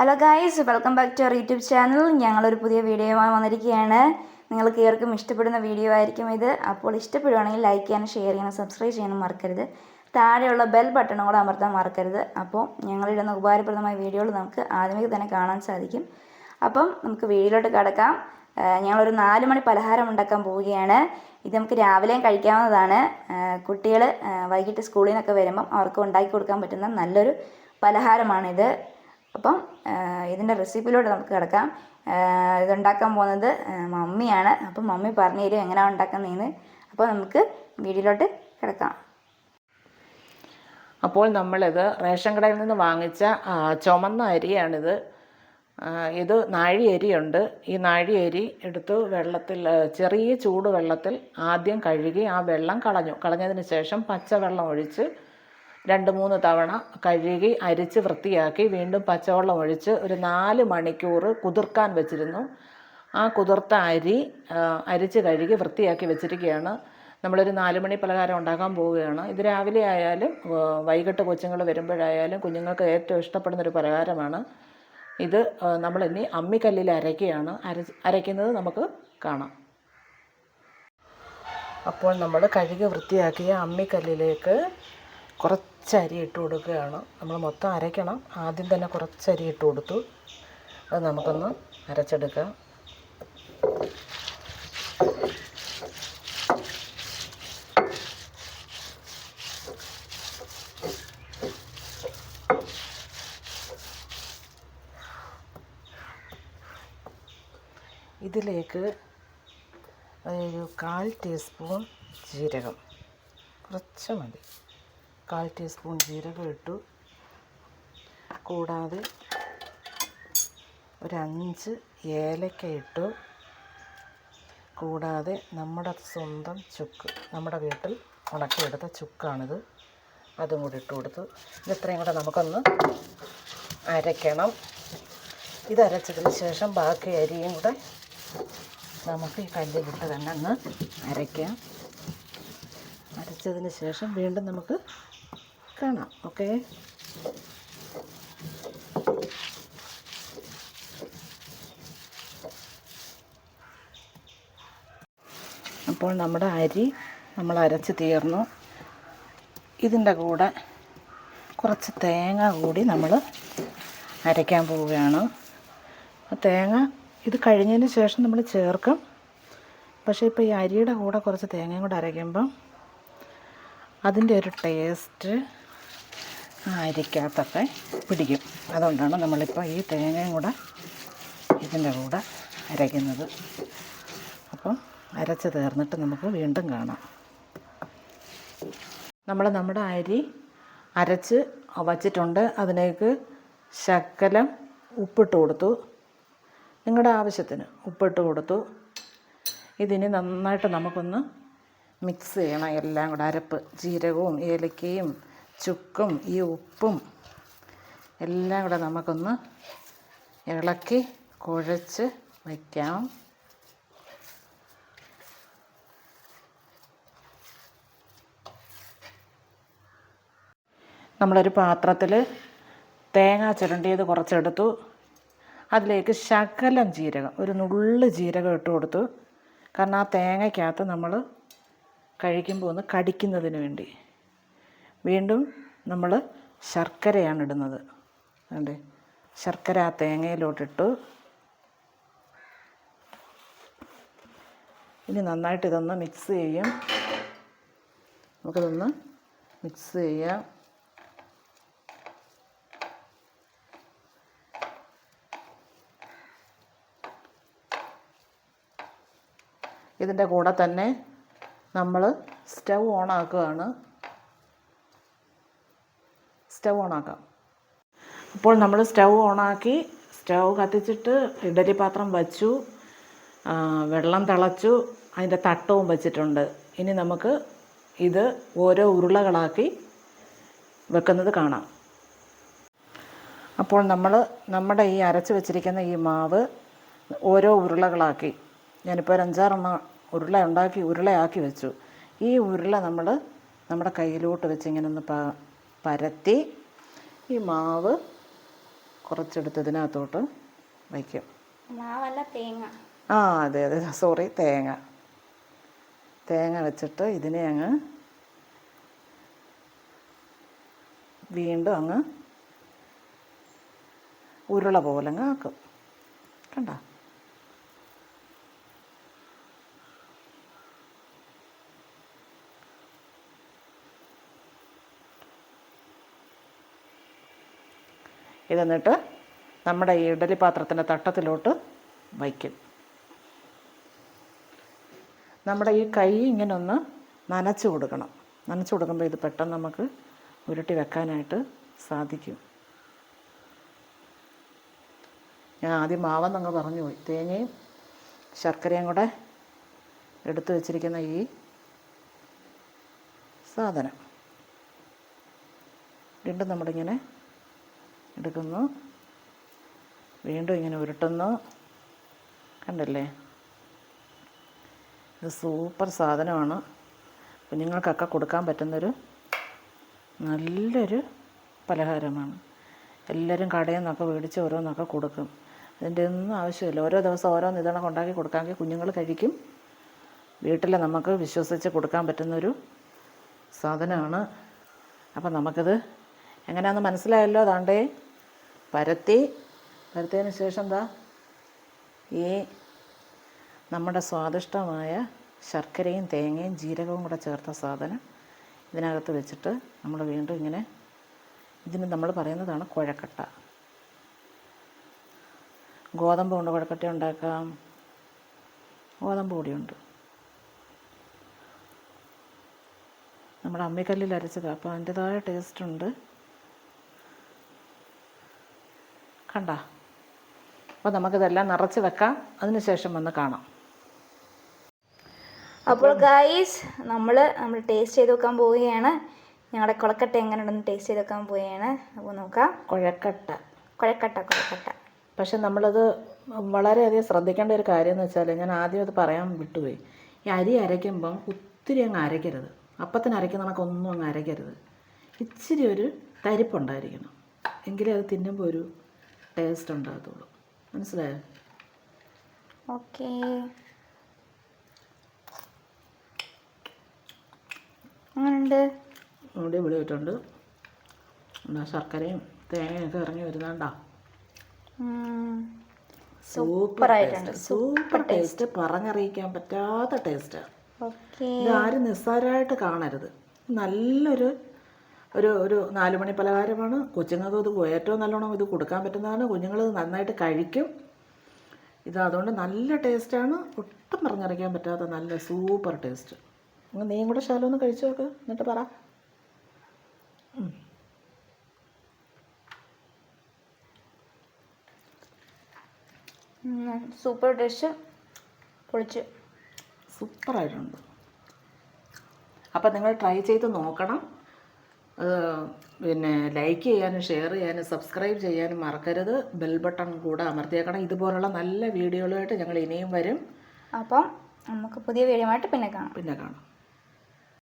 Hello guys welcome back to our YouTube channel ഞങ്ങളൊരു പുതിയ വീഡിയോയുമായി വന്നിരിക്കുകയാണ്. നിങ്ങൾക്ക് ഏവർക്കും ഇഷ്ടപ്പെടുന്ന വീഡിയോ ആയിരിക്കും ഇത്. അപ്പോൾ ഇഷ്ടപ്പെടുവാണെങ്കിൽ ലൈക്ക് ചെയ്യാനും ഷെയർ ചെയ്യാനും സബ്സ്ക്രൈബ് ചെയ്യാനും മറക്കരുത്. താഴെയുള്ള ബെൽ ബട്ടണും കൂടെ അമർത്താൻ മറക്കരുത്. അപ്പോൾ ഞങ്ങളിടുന്ന ഉപകാരപ്രദമായ വീഡിയോകൾ നമുക്ക് ആദ്യമേ തന്നെ കാണാൻ സാധിക്കും. അപ്പം നമുക്ക് വീഡിയോയിലോട്ട് കിടക്കാം. ഞങ്ങളൊരു നാല് മണി പലഹാരം ഉണ്ടാക്കാൻ പോവുകയാണ്. ഇത് നമുക്ക് രാവിലെയും കഴിക്കാവുന്നതാണ്. കുട്ടികൾ വൈകിട്ട് സ്കൂളിൽ നിന്നൊക്കെ വരുമ്പം അവർക്ക് ഉണ്ടാക്കി കൊടുക്കാൻ പറ്റുന്ന നല്ലൊരു പലഹാരമാണിത്. അപ്പം ഇതിന്റെ റെസിപ്പിയിലോട്ട് നമുക്ക് കിടക്കാം. ഇതുണ്ടാക്കാൻ പോകുന്നത് മമ്മിയാണ്. അപ്പം മമ്മി പറഞ്ഞു തരും എങ്ങനെയാണ് ഉണ്ടാക്കുന്നതെന്ന് അപ്പോൾ നമുക്ക് വീഡിയോയിലോട്ട് കിടക്കാം. അപ്പോൾ നമ്മളിത് റേഷൻ കടയിൽ നിന്ന് വാങ്ങിച്ച ചുമന്ന അരിയാണിത്. ഇത് നാഴി അരിയുണ്ട്. ഈ നാഴി അരി എടുത്ത് വെള്ളത്തിൽ ചെറിയ ചൂട് വെള്ളത്തിൽ ആദ്യം കഴുകി ആ വെള്ളം കളഞ്ഞു. കളഞ്ഞതിന് ശേഷം പച്ചവെള്ളം ഒഴിച്ച് രണ്ട് മൂന്ന് തവണ കഴുകി അരിച്ച് വൃത്തിയാക്കി വീണ്ടും പച്ചവെള്ളം ഒഴിച്ച് ഒരു നാല് മണിക്കൂർ കുതിർക്കാൻ വെച്ചിരുന്നു. ആ കുതിർത്ത അരി അരിച്ച് കഴുകി വൃത്തിയാക്കി വെച്ചിരിക്കുകയാണ്. നമ്മളൊരു നാല് മണി പലഹാരം ഉണ്ടാക്കാൻ പോവുകയാണ്. ഇത് രാവിലെ ആയാലും വൈകിട്ട് കൊച്ചുങ്ങൾ വരുമ്പോഴായാലും കുഞ്ഞുങ്ങൾക്ക് ഏറ്റവും ഇഷ്ടപ്പെടുന്ന ഒരു പലഹാരമാണ്. ഇത് നമ്മളിനി അമ്മിക്കല്ലിൽ അരയ്ക്കുകയാണ്. അര അരയ്ക്കുന്നത് നമുക്ക് കാണാം. അപ്പോൾ നമ്മൾ കഴുകി വൃത്തിയാക്കിയ അമ്മിക്കല്ലിലേക്ക് കുറച്ച് അരി ഇട്ട് കൊടുക്കുകയാണ്. നമ്മൾ മൊത്തം അരയ്ക്കണം. ആദ്യം തന്നെ കുറച്ച് അരി ഇട്ട് കൊടുത്തു. അത് നമുക്കൊന്ന് അരച്ചെടുക്കാം. ഇതിലേക്ക് ഒരു കാൽ ടീസ്പൂൺ ജീരകം. കുറച്ച് മതി. കാൽ ടീസ്പൂൺ ജീരകം ഇട്ടു. കൂടാതെ ഒരു അഞ്ച് ഏലക്ക ഇട്ടു. കൂടാതെ നമ്മുടെ സ്വന്തം ചുക്ക് നമ്മുടെ വീട്ടിൽ ഉണക്കിയെടുത്ത ചുക്കാണിത്. അതും കൂടി ഇട്ട് കൊടുത്തു. ഇതിത്രയും കൂടെ നമുക്കൊന്ന് അരയ്ക്കണം. ഇത് അരച്ചതിന് ശേഷം ബാക്കി അരിയും കൂടെ നമുക്ക് ഈ കല്ലിലിട്ട് തന്നെ ഒന്ന് അരയ്ക്കാം. അരച്ചതിന് ശേഷം വീണ്ടും നമുക്ക് കാണാം ഓക്കെ? അപ്പോൾ നമ്മുടെ അരി നമ്മൾ അരച്ച് തീർന്നു. ഇതിന്റെ കൂടെ കുറച്ച് തേങ്ങ കൂടി നമ്മൾ അരയ്ക്കാൻ പോവുകയാണ്. തേങ്ങ ഇത് കഴിഞ്ഞതിന് ശേഷം നമ്മൾ ചേർക്കും. പക്ഷേ ഇപ്പോൾ ഈ അരിയുടെ കൂടെ കുറച്ച് തേങ്ങയും കൂടെ അരയ്ക്കുമ്പം അതിന്റെ ഒരു ടേസ്റ്റ് അരിക്കകത്തൊക്കെ പിടിക്കും. അതുകൊണ്ടാണ് നമ്മളിപ്പോൾ ഈ തേങ്ങയും കൂടെ ഇതിന്റെ കൂടെ അരയ്ക്കുന്നത്. അപ്പം അരച്ച് തീർന്നിട്ട് നമുക്ക് വീണ്ടും കാണാം. നമ്മൾ നമ്മുടെ അരി അരച്ച് വച്ചിട്ടുണ്ട്. അതിലേക്ക് ശക്കലം ഉപ്പിട്ട് കൊടുത്തു. നിങ്ങളുടെ ആവശ്യത്തിന് ഉപ്പിട്ട് കൊടുത്തു. ഇതിന് നന്നായിട്ട് നമുക്കൊന്ന് മിക്സ് ചെയ്യണം. എല്ലാം കൂടെ അരപ്പ് ജീരകവും ഏലക്കയും ചുക്കും ഈ ഉപ്പും എല്ലാം കൂടെ നമുക്കൊന്ന് ഇളക്കി കുഴച്ച് വയ്ക്കാം. നമ്മളൊരു പാത്രത്തിൽ തേങ്ങ ചുരണ്ടിയത് കുറച്ചെടുത്തു. അതിലേക്ക് ശകലം ജീരകം ഒരു നുള്ള് ജീരകം ഇട്ട് കൊടുത്തു. കാരണം ആ തേങ്ങയ്ക്കകത്ത് നമ്മൾ കഴിക്കുമ്പോൾ ഒന്ന് കടിക്കുന്നതിന് വേണ്ടി. വീണ്ടും നമ്മൾ ശർക്കരയാണ് ഇടുന്നത്. അതെ ശർക്കര ആ തേങ്ങയിലോട്ടിട്ടു. ഇനി നന്നായിട്ട് ഇതൊന്ന് മിക്സ് ചെയ്യും. നമുക്കിതൊന്ന് മിക്സ് ചെയ്യാം. ഇതിന്റെ കൂടെ തന്നെ നമ്മൾ സ്റ്റൗ ഓണാക്കുകയാണ് സ്റ്റൗ ഓണാക്കാം. അപ്പോൾ നമ്മൾ സ്റ്റൗ ഓണാക്കി സ്റ്റൗ കത്തിച്ചിട്ട് ഇഡലി പാത്രം വച്ചു വെള്ളം തിളച്ചു അതിന്റെ തട്ടവും വച്ചിട്ടുണ്ട്. ഇനി നമുക്ക് ഇത് ഓരോ ഉരുളകളാക്കി വെക്കുന്നത് കാണാം. അപ്പോൾ നമ്മൾ നമ്മുടെ ഈ അരച്ച് വെച്ചിരിക്കുന്ന ഈ മാവ് ഓരോ ഉരുളകളാക്കി. ഞാനിപ്പോൾ ഒരു അഞ്ചാറെണ്ണം ഉരുള ഉണ്ടാക്കി ഉരുളയാക്കി വെച്ചു. ഈ ഉരുള നമ്മൾ നമ്മുടെ കയ്യിലോട്ട് വെച്ച് ഇങ്ങനെ ഒന്ന് പരത്തി ഈ മാവ് കുറച്ചെടുത്ത് ഇതിനകത്തോട്ട് വയ്ക്കും. മാവല്ല തേങ്ങ. ആ അതെ അതെ സോറി തേങ്ങ. തേങ്ങ വെച്ചിട്ട് ഇതിനെ അങ്ങ് വീണ്ടും അങ്ങ് ഉരുള പോലെ അങ്ങ് ആക്കും. കണ്ട? ഇതെന്നിട്ട് നമ്മുടെ ഈ ഇഡലി പാത്രത്തിന്റെ തട്ടത്തിലോട്ട് വയ്ക്കും. നമ്മുടെ ഈ കൈ ഇങ്ങനെ ഒന്ന് നനച്ചു കൊടുക്കണം. നനച്ചു കൊടുക്കുമ്പോൾ ഇത് പെട്ടെന്ന് നമുക്ക് ഉരുട്ടി വെക്കാനായിട്ട് സാധിക്കും. ഞാൻ ആദ്യം മാവെന്നങ്ങ് പറഞ്ഞു പോയി. തേങ്ങയും ശർക്കരയും കൂടെ എടുത്തു വച്ചിരിക്കുന്ന ഈ സാധനം. വീണ്ടും നമ്മളിങ്ങനെ എടുക്കുന്നു. വീണ്ടും ഇങ്ങനെ ഉരുട്ടുന്നു. കണ്ടല്ലേ? ഇത് സൂപ്പർ സാധനമാണ്. കുഞ്ഞുങ്ങൾക്കൊക്കെ കൊടുക്കാൻ പറ്റുന്നൊരു നല്ലൊരു പലഹാരമാണ്. എല്ലാവരും കടയിൽ നിന്നൊക്കെ മേടിച്ച് ഓരോന്നൊക്കെ കൊടുക്കും. അതിന്റെ ഒന്നും ആവശ്യമില്ല. ഓരോ ദിവസം ഓരോന്ന് ഇതണക്ക് ഉണ്ടാക്കി കൊടുക്കാമെങ്കിൽ കുഞ്ഞുങ്ങൾ കഴിക്കും. വീട്ടിൽ നമുക്ക് വിശ്വസിച്ച് കൊടുക്കാൻ പറ്റുന്നൊരു സാധനമാണ്. അപ്പം നമുക്കിത് എങ്ങനെയാണെന്ന് മനസ്സിലായല്ലോ അതാണ്ടേ പരത്തി പരത്തിയതിന് ശേഷം എന്താ? ഈ നമ്മുടെ സ്വാദിഷ്ടമായ ശർക്കരയും തേങ്ങയും ജീരകവും കൂടെ ചേർത്ത സാധനം ഇതിനകത്ത് വെച്ചിട്ട് നമ്മൾ വീണ്ടും ഇങ്ങനെ ഇതിന് നമ്മൾ പറയുന്നതാണ് കുഴക്കട്ട. ഗോതമ്പ് കൊണ്ട് കുഴക്കട്ട ഉണ്ടാക്കാം. ഗോതമ്പ് പൊടിയുണ്ട്. നമ്മുടെ അമ്മിക്കല്ലിൽ അരച്ചത് അപ്പോൾ അതിന്റെതായ ടേസ്റ്റ് കണ്ട. അപ്പോൾ നമുക്കിതെല്ലാം നിറച്ച് വെക്കാം. അതിന് ശേഷം വന്ന് കാണാം. അപ്പോൾ ഗായ്സ് നമ്മൾ നമ്മൾ ടേസ്റ്റ് ചെയ്ത് വെക്കാൻ പോവുകയാണ്. ഞങ്ങളുടെ കുളക്കട്ട എങ്ങനെ ഉണ്ടെന്ന് ടേസ്റ്റ് ചെയ്ത് വെക്കാൻ പോവുകയാണ്. അപ്പോൾ നോക്കാം. കുഴക്കട്ട. കുഴക്കട്ട കുഴക്കട്ട. പക്ഷെ നമ്മളത് വളരെയധികം ശ്രദ്ധിക്കേണ്ട ഒരു കാര്യം എന്ന് വെച്ചാൽ ഞാൻ ആദ്യം അത് പറയാൻ വിട്ടുപോയി. ഈ അരി അരയ്ക്കുമ്പം ഒത്തിരി അങ്ങ് അരയ്ക്കരുത്. അപ്പത്തിന് അരയ്ക്കുന്ന കണക്കൊന്നും അങ്ങ് അരയ്ക്കരുത്. ഇച്ചിരി ഒരു തരിപ്പുണ്ടായിരിക്കണം. എങ്കിലേ അത് തിന്നുമ്പോൾ ഒരു ടേസ്റ്റ് ഉണ്ടാകത്തുള്ളൂ. മനസ്സിലായോ? ഓക്കേ. അടിപൊളി ആയിട്ടുണ്ട്. എന്താ ശർക്കരയും തേങ്ങയൊക്കെ ഇറങ്ങി വരുന്നുണ്ടോ? സൂപ്പർ ആയിട്ടുണ്ട്. Super taste. പറഞ്ഞറിയിക്കാൻ പറ്റാത്ത ടേസ്റ്റ്. ഓക്കേ. ഇത് ആരും നിസ്സാരമായിട്ട് കാണരുത്. നല്ലൊരു ഒരു ഒരു നാല് മണി പലഹാരമാണ്. കൊച്ചുങ്ങൾക്ക് ഇത് ഏറ്റവും നല്ലോണം ഇത് കൊടുക്കാൻ പറ്റുന്നതാണ്. കുഞ്ഞുങ്ങൾ നന്നായിട്ട് കഴിക്കും. ഇത് അതുകൊണ്ട് നല്ല ടേസ്റ്റാണ് ഒട്ടും പറഞ്ഞറിയിക്കാൻ പറ്റാത്ത നല്ല സൂപ്പർ ടേസ്റ്റ് അങ്ങ് നീയും കൂടെ ശാലം ഒന്ന് കഴിച്ചു നോക്ക്. എന്നിട്ട് പറ. സൂപ്പർ ഡിഷ് പൊളിച്ച്. സൂപ്പറായിട്ടുണ്ട് അപ്പം നിങ്ങൾ ട്രൈ ചെയ്ത് നോക്കണം. ഏഹ് പിന്നെ ലൈക്ക് ചെയ്യാനും ഷെയർ ചെയ്യാനും സബ്സ്ക്രൈബ് ചെയ്യാനും മറക്കരുത്. ബെൽ ബട്ടൺ കൂടെ അമർത്തിയേക്കണം. ഇതുപോലുള്ള നല്ല വീഡിയോകളുമായിട്ട് ഞങ്ങൾ ഇനിയും വരും. അപ്പം നമുക്ക് പുതിയ വീഡിയോ ആയിട്ട് പിന്നെ കാണാം. പിന്നെ കാണാം.